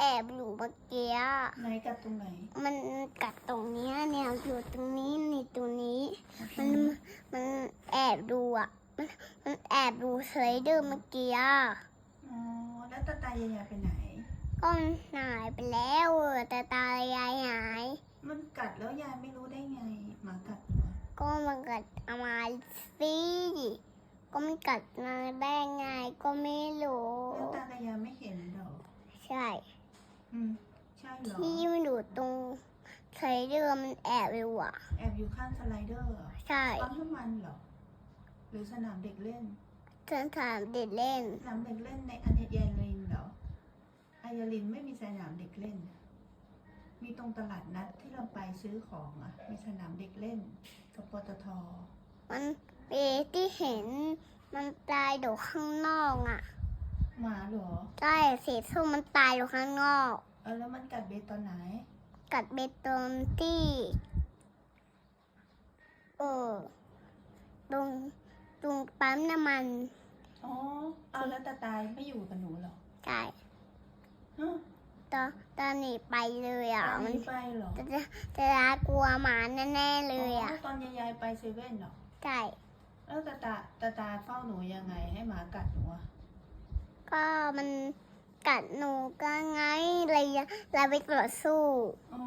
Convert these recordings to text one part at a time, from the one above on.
แอบอยู่เมื่อกี้อะไหนกัดตรงไหน มันกัดตรงเนี้ยเนี่ยอยู่ตรงนี้นี่ตรงนี้ มันมันแอบดูอะ มันมันแอบดูสไลเดอร์เมื่อกี้อะอ๋อแล้วตาตายายไปไหน ก็มันหายไปแล้วอะแต่ตายายหาย มันกัดแล้วยายไม่รู้ได้ไงหมากัดเหรอก็มันกัดเอามาสิก็มันกัดมาได้ไงก็ไม่รู้แล้วตากับยายไม่เห็นเหรอใช่ อืมใช่เหรอที่มันอยู่ตรงสไลเดอร์มันแอบอยู่อะ แอบอยู่ข้างสไลเดอร์เหรอใช่ปั๊มน้ำมันเหรอ หรือสนามเด็กเล่นฉันถามเด็กเล่น สนามเด็กเล่นในอันยาลินเหรออันยาลินไม่มีสนามเด็กเล่น มีตรงตลาดนัดที่เราไปซื้อของอะ มีสนามเด็กเล่นกับปตท มันเปที่เห็นมันตายอยู่ข้างนอกอะ หมาเหรอใช่สีส้มมันตายอยู่ข้างนอก เออแล้วมันกัดเบสตอนไหน กัดเบตงที่เออตรงตรงปั๊มน้ำมันอ๋อเอาแล้วตาตายไม่อยู่กับหนูเหรอใช่ฮะตอนตอนหนีไปเลยอะตามมันนี้ไปเหรอจะจะจะรักกลัวหมาแน่ๆเลยอะตอนยายๆไปเซเว่นเหรอใช่แล้วตาตาตาตาเฝ้าหนูยังไงให้หมากัดหนูอะ ก็มันกัดหนูก็ไงเลยเราไปต่อสู้อ๋อ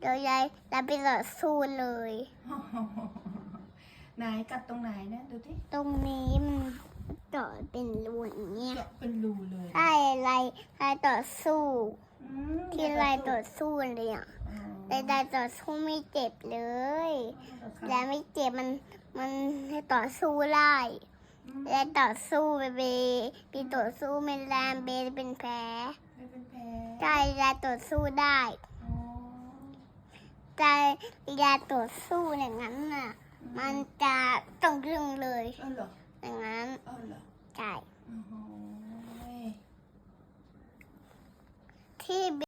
เดี๋ยวยายเราไปต่อสู้เลย ไหนกัดตรงไหนเนี่ยดูที่ตรงนี้มันต่อเป็นรูอย่างเงี้ยเจาะเป็นรูเลยใช่อะไรอะไรต่อสู้ อืมที่อะไรต่อสู้เลยอะอ๋อแต่ได้ต่อสู้ไม่เจ็บเลยแล้และไม่เจ็บมันมันให้ต่อสู้ได้ และต่อสู้เบเบปีต่อสู้เป็นแรมเบเป็นแผลเป็นแผลใจและต่อสู้ได้อ๋อใจและต่อสู้อย่างนั้นน่ะ มันจะต้องเรื่องเลยอย่างนั้นใช่ที่